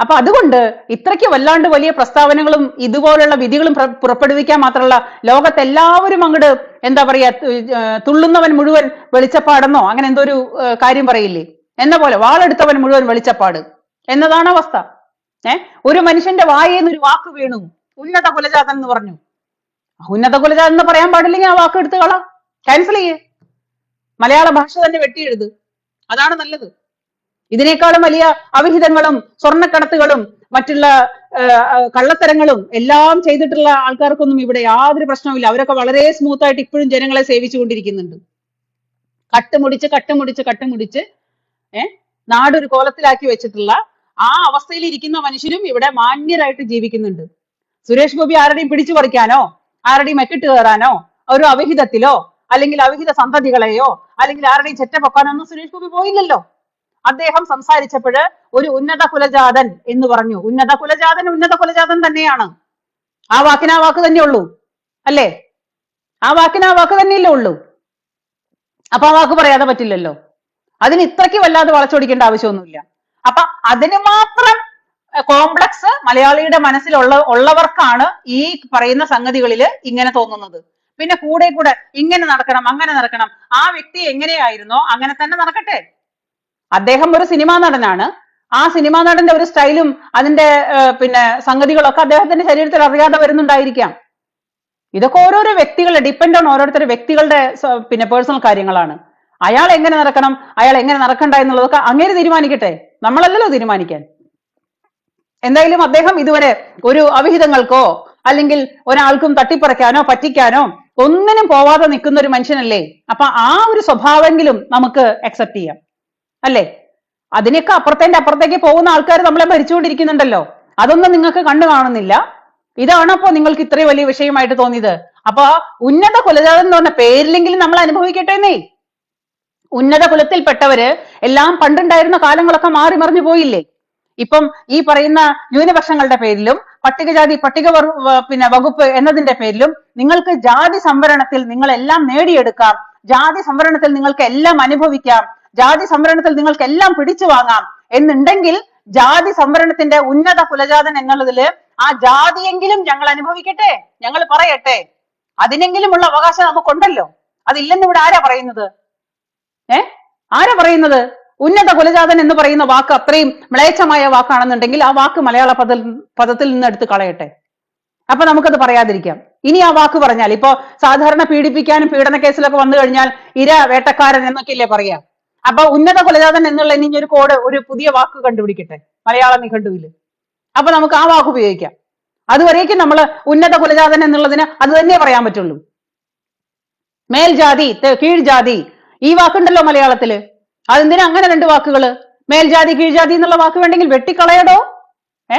Speaker 1: അപ്പൊ അതുകൊണ്ട് ഇത്രയ്ക്ക് വല്ലാണ്ട് വലിയ പ്രസ്താവനകളും ഇതുപോലുള്ള വിധികളും പുറപ്പെടുവിക്കാൻ മാത്രമല്ല ലോകത്തെല്ലാവരും അങ്ങോട്ട് എന്താ പറയാ തുള്ളുന്നവൻ മുഴുവൻ വെളിച്ചപ്പാടെന്നോ അങ്ങനെ എന്തോ ഒരു കാര്യം പറയില്ലേ? എന്ന പോലെ വാളെടുത്തവൻ മുഴുവൻ വെളിച്ചപ്പാട്. എന്നതാണ് അവസ്ഥ. ഏ? ഒരു മനുഷ്യന്റെ വായേന്ന് ഒരു വാക്ക് വീണു. ഉന്നത കുലജാതൻ എന്ന് പറഞ്ഞു. ഉന്നത കുലജാതൻ എന്ന് പറയാൻ പാടില്ലെങ്കിൽ ആ വാക്ക് എടുത്തു കളാം. ക്യാൻസൽ ചെയ്യേ. മലയാള ഭാഷ തന്നെ വെട്ടിയെഴുത്. അതാണ് നല്ലത്. ഇതിനേക്കാളും വലിയ അവിഹിതങ്ങളും സ്വർണക്കടത്തുകളും മറ്റുള്ള കള്ളത്തരങ്ങളും എല്ലാം ചെയ്തിട്ടുള്ള ആൾക്കാർക്കൊന്നും ഇവിടെ യാതൊരു പ്രശ്നവുമില്ല. അവരൊക്കെ വളരെ സ്മൂത്ത് ആയിട്ട് ഇപ്പോഴും ജനങ്ങളെ സേവിച്ചുകൊണ്ടിരിക്കുന്നുണ്ട് കട്ടുമുടിച്ച് കട്ടുമുടിച്ച് കട്ടുമുടിച്ച് ഏർ നാടൊരു കോലത്തിലാക്കി വെച്ചിട്ടുള്ള ആ അവസ്ഥയിൽ ഇരിക്കുന്ന മനുഷ്യരും ഇവിടെ മാന്യരായിട്ട് ജീവിക്കുന്നുണ്ട്. സുരേഷ് ഗോപി ആരുടെയും പിടിച്ചു പറിക്കാനോ ആരുടെയും മെക്കിട്ട് കയറാനോ ഒരു അവിഹിതത്തിലോ അല്ലെങ്കിൽ അവിഹിത സന്തതികളെയോ അല്ലെങ്കിൽ ആരുടെയും ചെറ്റപ്പൊക്കാനൊന്നും പൊക്കാനോ സുരേഷ് ഗോപി പോയില്ലല്ലോ. അദ്ദേഹം സംസാരിച്ചപ്പോൾ ഒരു ഉന്നത കുലജാതൻ എന്ന് പറഞ്ഞു. ഉന്നത കുലജാതൻ ഉന്നത കുലജാതൻ തന്നെയാണ്. ആ വാക്കിന് ആ വാക്ക് തന്നെ ഉള്ളൂ. അല്ലേ? ആ വാക്കിന് ആ വാക്ക് തന്നെയല്ലേ ഉള്ളൂ. അപ്പൊ ആ വാക്ക് പറയാതെ പറ്റില്ലല്ലോ. അതിന് ഇത്രയ്ക്ക് വല്ലാതെ വളച്ചൊടിക്കേണ്ട ആവശ്യമൊന്നുമില്ല. അപ്പൊ അതിന് മാത്രം കോംപ്ലക്സ് മലയാളിയുടെ മനസ്സിലുള്ള ഉള്ളവർക്കാണ് ഈ പറയുന്ന സംഗതികളിൽ ഇങ്ങനെ തോന്നുന്നത്. പിന്നെ കൂടെ കൂടെ ഇങ്ങനെ നടക്കണം അങ്ങനെ നടക്കണം. ആ വ്യക്തി എങ്ങനെയായിരുന്നോ അങ്ങനെ തന്നെ നടക്കട്ടെ. അദ്ദേഹം ഒരു സിനിമാ നടനാണ്. ആ സിനിമാ നടന്റെ ഒരു സ്റ്റൈലും അതിന്റെ പിന്നെ സംഗതികളൊക്കെ അദ്ദേഹത്തിന്റെ ശരീരത്തിൽ അറിയാതെ വരുന്നുണ്ടായിരിക്കാം. ഇതൊക്കെ ഓരോരോ വ്യക്തികളുടെ ഡിപ്പെൻഡ് ഓൺ ഓരോരുത്തരുടെ വ്യക്തികളുടെ പിന്നെ പേഴ്സണൽ കാര്യങ്ങളാണ്. അയാൾ എങ്ങനെ നടക്കണം അയാൾ എങ്ങനെ നടക്കണ്ട എന്നുള്ളതൊക്കെ അങ്ങനെ തീരുമാനിക്കട്ടെ. നമ്മളല്ലല്ലോ തീരുമാനിക്കാൻ. എന്തായാലും അദ്ദേഹം ഇതുവരെ ഒരു അവിഹിതങ്ങൾക്കോ അല്ലെങ്കിൽ ഒരാൾക്കും തട്ടിപ്പറിക്കാനോ പറ്റിക്കാനോ ഒന്നിനും പോവാതെ നിൽക്കുന്ന ഒരു മനുഷ്യനല്ലേ? അപ്പൊ ആ ഒരു സ്വഭാവമെങ്കിലും നമുക്ക് അക്സെപ്റ്റ് ചെയ്യാം. അല്ലേ? അതിനൊക്കെ അപ്പുറത്തേന്റെ അപ്പുറത്തേക്ക് പോകുന്ന ആൾക്കാർ നമ്മളെ ഭരിച്ചുകൊണ്ടിരിക്കുന്നുണ്ടല്ലോ. അതൊന്നും നിങ്ങൾക്ക് കണ്ടു കാണുന്നില്ല. ഇതാണ് അപ്പോ നിങ്ങൾക്ക് ഇത്രയും വലിയ വിഷയമായിട്ട് തോന്നിയത്. അപ്പൊ ഉന്നത കുലജാതം എന്ന് പറഞ്ഞ പേരില്ലെങ്കിലും നമ്മൾ അനുഭവിക്കട്ടെ എന്നേ. ഉന്നത കുലത്തിൽപ്പെട്ടവര് എല്ലാം പണ്ടുണ്ടായിരുന്ന കാലങ്ങളൊക്കെ മാറി മറിഞ്ഞു പോയില്ലേ? ഇപ്പം ഈ പറയുന്ന ന്യൂനപക്ഷങ്ങളുടെ പേരിലും പട്ടികജാതി പട്ടിക വർ- പിന്നെ വകുപ്പ് എന്നതിന്റെ പേരിലും നിങ്ങൾക്ക് ജാതി സംവരണത്തിൽ നിങ്ങൾ എല്ലാം നേടിയെടുക്കാം. ജാതി സംവരണത്തിൽ നിങ്ങൾക്ക് എല്ലാം അനുഭവിക്കാം. ജാതി സംവരണത്തിൽ നിങ്ങൾക്ക് എല്ലാം പിടിച്ചു വാങ്ങാം. എന്നുണ്ടെങ്കിൽ ജാതി സംവരണത്തിന്റെ ഉന്നത കുലജാതൻ എന്നുള്ളതിൽ ആ ജാതിയെങ്കിലും ഞങ്ങൾ അനുഭവിക്കട്ടെ. ഞങ്ങൾ പറയട്ടെ. അതിനെങ്കിലുമുള്ള അവകാശം നമുക്കുണ്ടല്ലോ. അതില്ലെന്ന് ഇവിടെ ആരാ പറയുന്നത്? ഏ? ആരാ പറയുന്നത്? ഉന്നത കുലജാതൻ എന്ന് പറയുന്ന വാക്ക് അത്രയും മ്ലേച്ഛമായ വാക്കാണെന്നുണ്ടെങ്കിൽ ആ വാക്ക് മലയാള പദ പദത്തിൽ നിന്ന് എടുത്ത് കളയട്ടെ. അപ്പൊ നമുക്കത് പറയാതിരിക്കാം. ഇനി ആ വാക്ക് പറഞ്ഞാൽ ഇപ്പോ സാധാരണ പീഡിപ്പിക്കാനും പീഡന കേസിലൊക്കെ വന്നു കഴിഞ്ഞാൽ ഇര വേട്ടക്കാരൻ എന്നൊക്കെയല്ലേ പറയാ. അപ്പൊ ഉന്നത കുലജാതൻ എന്നുള്ള ഇനി ഒരു കോഡ് ഒരു പുതിയ വാക്ക് കണ്ടുപിടിക്കട്ടെ മലയാള നിഘണ്ടുവിൽ അപ്പൊ നമുക്ക് ആ വാക്ക് ഉപയോഗിക്കാം. അതുവരേക്കും നമ്മൾ ഉന്നത കുലജാതൻ എന്നുള്ളതിന് അത് തന്നെ പറയാൻ പറ്റുള്ളൂ. മേൽജാതി കീഴ്ജാതി ഈ വാക്കുണ്ടല്ലോ മലയാളത്തിൽ. അതെന്തിനാ അങ്ങനെ രണ്ട് വാക്കുകൾ മേൽജാതി കീഴ്ജാതി എന്നുള്ള വാക്ക് വേണ്ടെങ്കിൽ വെട്ടിക്കളയടോ. ഏ?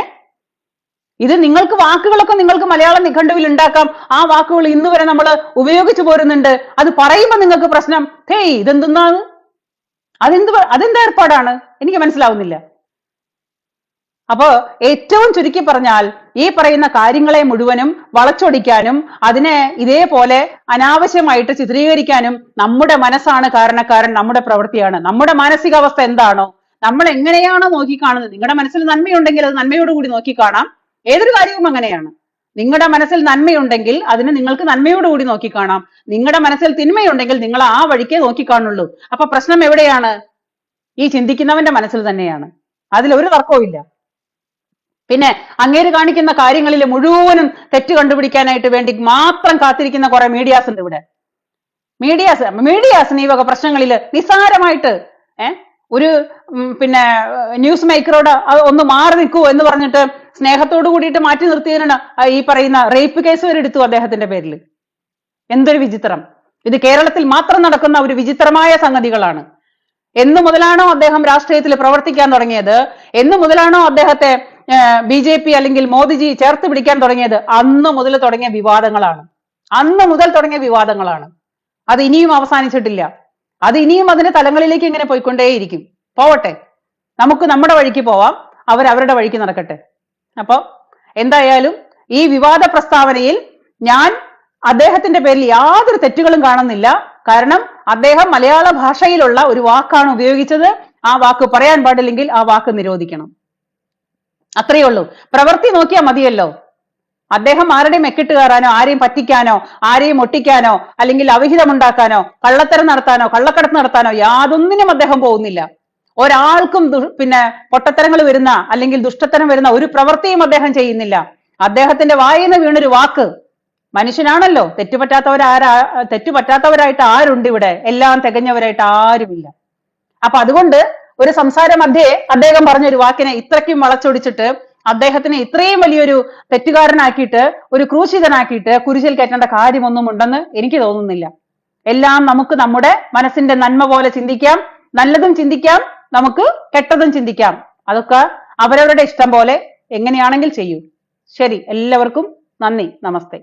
Speaker 1: ഇത് നിങ്ങൾക്ക് വാക്കുകളൊക്കെ നിങ്ങൾക്ക് മലയാള നിഘണ്ടുവിൽ ഉണ്ടാക്കാം. ആ വാക്കുകൾ ഇന്ന് വരെ നമ്മൾ ഉപയോഗിച്ചു പോരുന്നുണ്ട്. അത് പറയുമ്പോൾ നിങ്ങൾക്ക് പ്രശ്നം. ഹേയ് ഇതെന്തെന്നാണ്? അതെന്ത് അതെന്ത് ഏർപ്പാടാണ്? എനിക്ക് മനസ്സിലാവുന്നില്ല. അപ്പോ ഏറ്റവും ചുരുക്കി പറഞ്ഞാൽ ഈ പറയുന്ന കാര്യങ്ങളെ മുഴുവനും വളച്ചൊടിക്കാനും അതിനെ ഇതേപോലെ അനാവശ്യമായിട്ട് ചിത്രീകരിക്കാനും നമ്മുടെ മനസ്സാണ് കാരണക്കാരൻ നമ്മുടെ പ്രവൃത്തിയാണ്. നമ്മുടെ മാനസികാവസ്ഥ എന്താണോ നമ്മൾ എങ്ങനെയാണോ നോക്കിക്കാണുന്നത് നിങ്ങളുടെ മനസ്സിൽ നന്മയുണ്ടെങ്കിൽ അത് നന്മയോടുകൂടി നോക്കിക്കാണാം. ഏതൊരു കാര്യവും അങ്ങനെയാണ്. നിങ്ങളുടെ മനസ്സിൽ നന്മയുണ്ടെങ്കിൽ അതിന് നിങ്ങൾക്ക് നന്മയോടുകൂടി നോക്കിക്കാണാം. നിങ്ങളുടെ മനസ്സിൽ തിന്മയുണ്ടെങ്കിൽ നിങ്ങൾ ആ വഴിക്കേ നോക്കിക്കാണുള്ളൂ. അപ്പൊ പ്രശ്നം എവിടെയാണ്? ഈ ചിന്തിക്കുന്നവന്റെ മനസ്സിൽ തന്നെയാണ്. അതിൽ ഒരു തർക്കവും ഇല്ല പിന്നെ അങ്ങേര് കാണിക്കുന്ന കാര്യങ്ങളിൽ മുഴുവനും തെറ്റ് കണ്ടുപിടിക്കാനായിട്ട് വേണ്ടി മാത്രം കാത്തിരിക്കുന്ന കുറെ മീഡിയാസ് ഉണ്ട് ഇവിടെ. മീഡിയാസ് മീഡിയാസിന് ഈ വക പ്രശ്നങ്ങളിൽ നിസ്സാരമായിട്ട് ഒരു പിന്നെ ന്യൂസ് മേക്കറോട് ഒന്ന് മാറി നിൽക്കൂ എന്ന് പറഞ്ഞിട്ട് സ്നേഹത്തോട് കൂടിയിട്ട് മാറ്റി നിർത്തിയതിനാണ് ഈ പറയുന്ന റേപ്പ് കേസ് വരെ എടുത്തു അദ്ദേഹത്തിന്റെ പേരിൽ എന്തൊരു വിചിത്രം. ഇത് കേരളത്തിൽ മാത്രം നടക്കുന്ന ഒരു വിചിത്രമായ സംഗതികളാണ്. എന്നു മുതലാണോ അദ്ദേഹം രാഷ്ട്രീയത്തിൽ പ്രവർത്തിക്കാൻ തുടങ്ങിയത്? എന്നു മുതലാണോ അദ്ദേഹത്തെ ബി ജെ പി അല്ലെങ്കിൽ മോദിജി ചേർത്ത് പിടിക്കാൻ തുടങ്ങിയത് അന്ന് മുതൽ തുടങ്ങിയ വിവാദങ്ങളാണ്. അന്ന് മുതൽ തുടങ്ങിയ വിവാദങ്ങളാണ്. അത് ഇനിയും അവസാനിച്ചിട്ടില്ല. അത് ഇനിയും അതിന്റെ തലങ്ങളിലേക്ക് ഇങ്ങനെ പോയിക്കൊണ്ടേയിരിക്കും. പോവട്ടെ. നമുക്ക് നമ്മുടെ വഴിക്ക് പോവാം. അവർ അവരുടെ വഴിക്ക് നടക്കട്ടെ. അപ്പോ എന്തായാലും ഈ വിവാദ പ്രസ്താവനയിൽ ഞാൻ അദ്ദേഹത്തിന്റെ പേരിൽ യാതൊരു തെറ്റുകളും കാണുന്നില്ല. കാരണം അദ്ദേഹം മലയാള ഭാഷയിലുള്ള ഒരു വാക്കാണ് ഉപയോഗിച്ചത്. ആ വാക്ക് പറയാൻ പാടില്ലെങ്കിൽ ആ വാക്ക് നിരോധിക്കണം. അത്രയേ ഉള്ളൂ. പ്രവൃത്തി നോക്കിയാൽ മതിയല്ലോ. അദ്ദേഹം ആരുടെയും മെക്കിട്ട് കയറാനോ ആരെയും പറ്റിക്കാനോ ആരെയും ഒട്ടിക്കാനോ അല്ലെങ്കിൽ അവിഹിതമുണ്ടാക്കാനോ കള്ളത്തരം നടത്താനോ കള്ളക്കടത്ത് നടത്താനോ യാതൊന്നിനും അദ്ദേഹം പോകുന്നില്ല. ഒരാൾക്കും പിന്നെ പൊട്ടത്തരങ്ങൾ വരുന്ന അല്ലെങ്കിൽ ദുഷ്ടത്തരം വരുന്ന ഒരു പ്രവൃത്തിയും അദ്ദേഹം ചെയ്യുന്നില്ല. അദ്ദേഹത്തിന്റെ വായിന്ന് വീണൊരു വാക്ക്. മനുഷ്യനാണല്ലോ. തെറ്റുപറ്റാത്തവരാരാ തെറ്റുപറ്റാത്തവരായിട്ട് ആരുണ്ട് ഇവിടെ? എല്ലാം തികഞ്ഞവരായിട്ട് ആരുമില്ല. അപ്പൊ അതുകൊണ്ട് ഒരു സംസാര മധ്യേ അദ്ദേഹം പറഞ്ഞ ഒരു വാക്കിനെ ഇത്രയ്ക്കും വളച്ചൊടിച്ചിട്ട് അദ്ദേഹത്തിനെ ഇത്രയും വലിയൊരു തെറ്റുകാരനാക്കിയിട്ട് ഒരു ക്രൂശിതനാക്കിയിട്ട് കുരിശിൽ കയറ്റേണ്ട കാര്യമൊന്നും ഉണ്ടെന്ന് എനിക്ക് തോന്നുന്നില്ല. എല്ലാം നമുക്ക് നമ്മുടെ മനസ്സിന്റെ നന്മ പോലെ ചിന്തിക്കാം നല്ലതും ചിന്തിക്കാം നമുക്ക് കെട്ടതും ചിന്തിക്കാം. അതൊക്കെ അവരവരുടെ ഇഷ്ടം പോലെ എങ്ങനെയാണെങ്കിൽ ചെയ്യൂ. ശരി എല്ലാവർക്കും നന്ദി. നമസ്തേ.